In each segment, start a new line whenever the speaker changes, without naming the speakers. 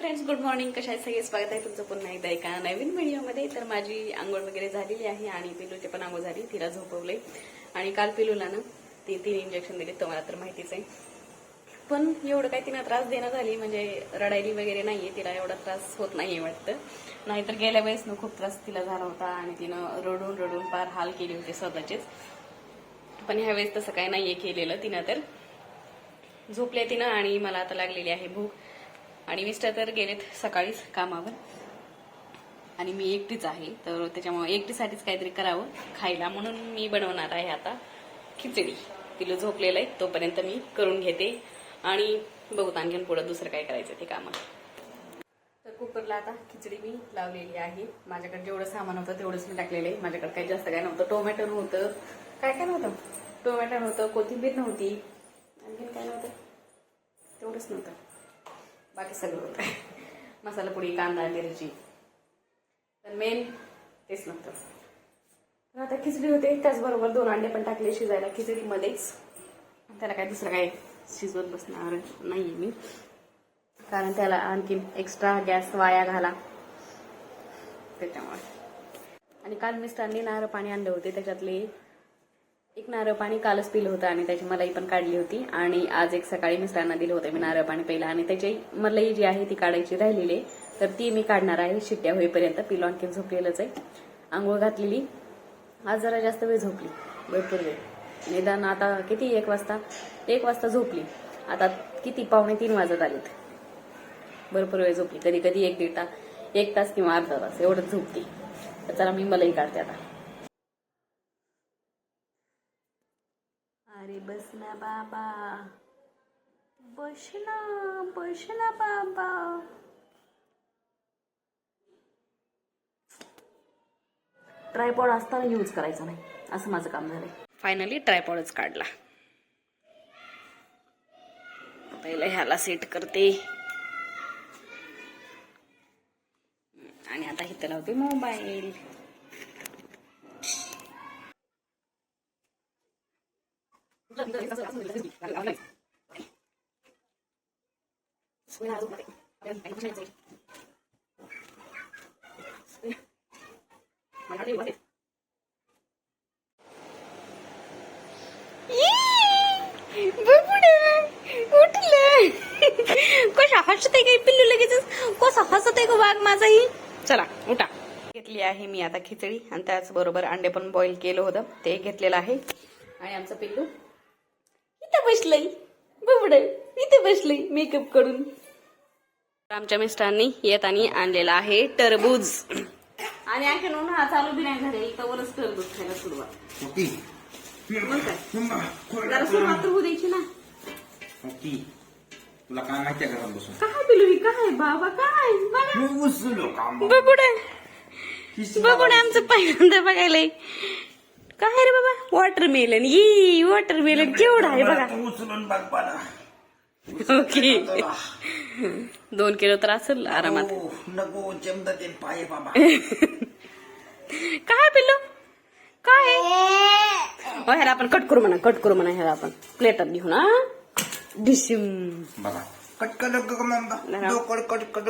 Friends good morning कशा आहे सगळे स्वागत आहे तुमचं पुन्हा एकदा एका नवीन व्हिडिओमध्ये. तर माझी आंघोळ वगैरे झालेली आहे आणि पिलूचे पण आंघोळ झाली. तिला झोपवले आणि काल पिलूला ना ती तीन इंजेक्शन दिले तुम्हाला तर माहितीच आहे. पण एवढं काही तिनं त्रास देणं झाली म्हणजे रडायली वगैरे नाहीये. तिला एवढा त्रास होत नाहीये वाटतं. नाहीतर गेल्या वेळेस ना खूप त्रास तिला झाला होता आणि तिनं रडून रडून फार हाल केले होते स्वतःचेच. पण ह्यावेळेस तसं काही नाहीये केलेलं तिनं तर. झोपले तिनं आणि मला आता लागलेली आहे भूक. आणि मिस्टर तर गेलेत सकाळीच कामावर. आणि मी एकटीच आहे तर त्याच्यामुळे एकटीसाठीच काहीतरी करावं खायला म्हणून मी बनवणार आहे आता खिचडी. तिला झोपलेलं आहे तोपर्यंत मी करून घेते. आणि बघू आणखीन पुढं दुसरं काय करायचं ते कामात. तर कुकरला आता खिचडी मी लावलेली आहे. माझ्याकडे जेवढं सामान होतं तेवढंच मी टाकलेलं आहे. माझ्याकडे काही जास्त काय नव्हतं. टोमॅटो नव्हतं. काय काय नव्हतं? टोमॅटो नव्हतं कोथिंबीर नव्हती. आणखीन काय नव्हतं? तेवढंच नव्हतं. बाकी सगळं होतं मसाला पुडी कांदा मिरची. तर मेन तेच नव्हतं तर आता खिचडी होते. त्याचबरोबर दोन अंडे पण टाकले शिजायला. खिचडीमध्येच. त्याला काय दुसरं काय शिजवत बसणार नाही मी. कारण त्याला आणखी एक्स्ट्रा गॅस वाया घाला. त्याच्यामुळे. आणि काल मिस्टरांनी नारळ पाणी आणले होते. त्याच्यातले एक नारळ पाणी कालच पिलं होतं आणि त्याची मलाई पण काढली होती. आणि आज एक सकाळी मिस्टरांना दिलं होतं मी नारळ पाणी पहिलं आणि त्याची मलाई जी आहे ती काढायची राहिलेली आहे. तर ती मी काढणार आहे. शिट्ट्या होईपर्यंत पिलो. आणखीन झोपलेलंच आहे. आंघोळ घातलेली. आज जरा जास्त वेळ झोपली. भरपूर वेळ. निदान आता किती? एक वाजता? एक वाजता झोपली. आता किती? पावणे तीन वाजत आलेत. भरपूर वेळ झोपली. कधी कधी एक दीड तास एक तास किंवा अर्धा तास एवढंच झोपते तर चला मी मलाई काढते आता. अरे बस ना बाबा. बस ना बस ना बाबा. ट्रायपॉड असताना यूज करायचा नाही. असं माझं काम झालंय. फायनली ट्रायपॉडच काढला. पहिलं ह्याला सेट करते. आणि आता इथं लावते मोबाईल कशा हसते काही पिल्लू लगेच कसं हसत आहे का वाघ माझाही चला उठा. घेतली आहे मी आता खिचडी आणि त्याचबरोबर अंडे पण बॉईल केलं होतं. ते घेतलेलं आहे. आणि आमचं पिल्लू? इथं बसलंय. बुबड इथे बसलंय मेकअप करून. आमच्या मिस्टरांनी येतानी आणलेला आहे टरबूज. आणि आणखीन उन्हाळा चालू बी नाही झाले इथं टरबूज खायला सुरुवात.
ओके.
मग काय? जरा सुरुवात तर होऊ द्यायची ना.
ओके. तुला काय माहिती आहे घरात बसून?
काय पिलू ही काय? बाबा काय? बघा
काम.
बबुड. बबुड आमचं पहिल्यांदा बघायला काय रे बाबा? वॉटरमेलन ई वॉटरमेलन केवढा आहे बघा.
उचलून बघ मला
ओके. दोन किलो तर असेल आरामात.
नको चमदा ते पाय बाबा.
काय पिल्लू? काय? हो ह्याला आपण कट करू म्हणा कट करू म्हणा ह्याला आपण. प्लेटात घेऊ ना डिशिम
बघा. कटकट ग मम्मा डोकड कटकट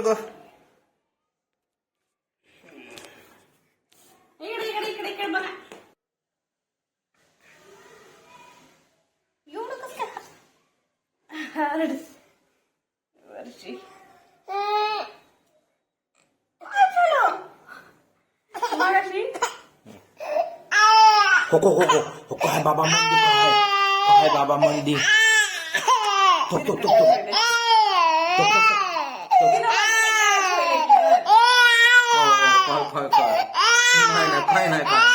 हो हो हो हो हो काय बाबा मंदी काय काय बाबा मंदी थोक थोक थोक थोक थोक थोक काय काय काय नाही नाही काय नाही काय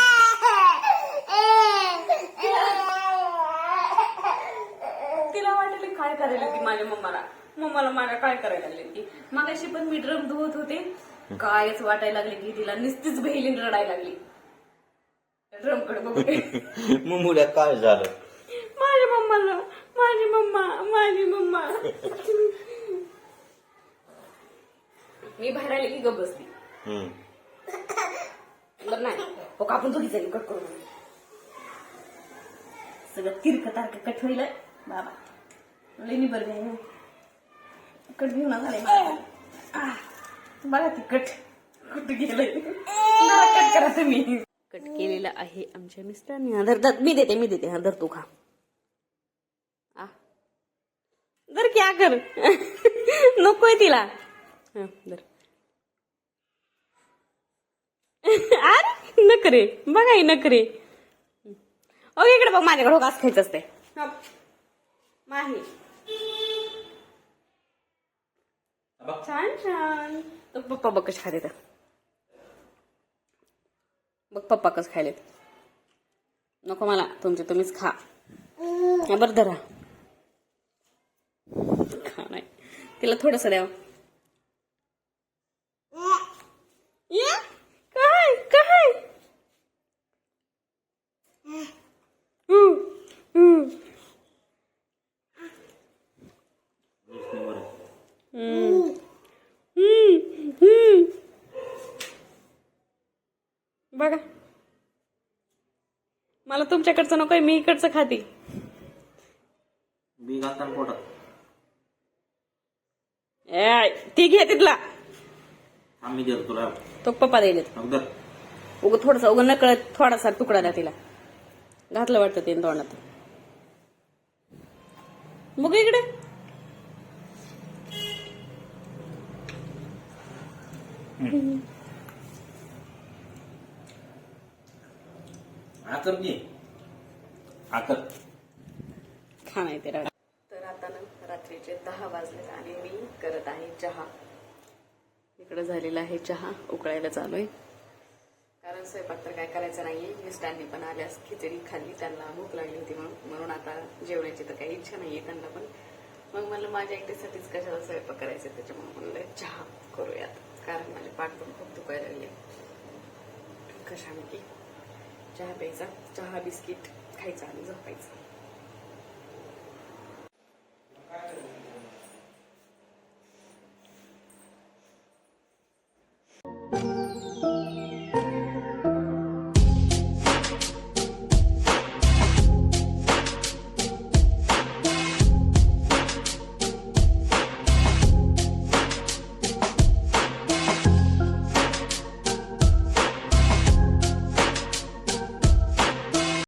तिला वाटले काय करायला ती माझ्या मम्माला? मम्माला माझ्या काय करायला लागली ती? मगाशी पण मी ड्रम धुवत होते. कायच वाटायला लागले की तिला नुसतीच बहिलीन रडायला लागली. बघून
मुमुल्या काय झालं?
माझ्या मम्माला माझी मम्मा माझी मम्मा. मी बाहेर आले की गप बसली
हम्म.
म्हणलं नाही हो का? आपण दोघी जणी कट करू. सगळं तिरक तारक कट होईल बाबा. लई बरं आहे कट घेऊन झाले बघा ती कट कुठं गेलंय जरा कट करा तुम्ही. कट केलेला आहे आमच्या मिस्टरांनी. हा धर धर. मी देते मी देते. हा धर तू खा. आ. धर क्या कर नकोय तिला. हा धर. अरे नकरे बघा ही नकरे ओके इकडे बघ माझ्याकडे. घास खायचं असते माही. छान छान. पप्पा बघ कशी खाते तर. बघ पप्पा कसं खायलेत. नको मला तुमचे तुम्हीच खा. हा बरं धरा. खा नाही. तिला थोडस द्यावं? काय? काय. हम्म, हम्म. बघा मला तुमच्याकडचं नकोय मी इकडचं खाते.
बी घालताना पोटात.
ए, ती घे तिथला.
आम्ही देतो तुला.
तो पप्पा
अगोदर
उग थोडसा उग नकळत थोडासा तुकडा द्या तिला. घातलं वाटतं ते तोंडात. बघ इकडे.
आकर घे आकर.
खा नाही ते राग तर आता ना रात्रीचे दहा वाजले आणि मी करत आहे चहा. इकडे झालेला आहे चहा उकळायला चालू आहे. कारण स्वयंपाक तर काय करायचं नाहीये. मिस्टांनी पण आल्यास खिचडी खाल्ली त्यांना भूक लागली होती म्हणून. म्हणून आता जेवण्याची तर काही इच्छा नाहीये त्यांना पण. मग मला माझ्या एकटीसाठीच कशाला स्वयंपाक करायचा त्याच्यामुळे म्हणलं चहा करूयात. कारण माझे पाठ पण खूप दुखायला लागले. कशाने की चहा प्यायचा. चहा बिस्किट. खायचा आणि झोपायचं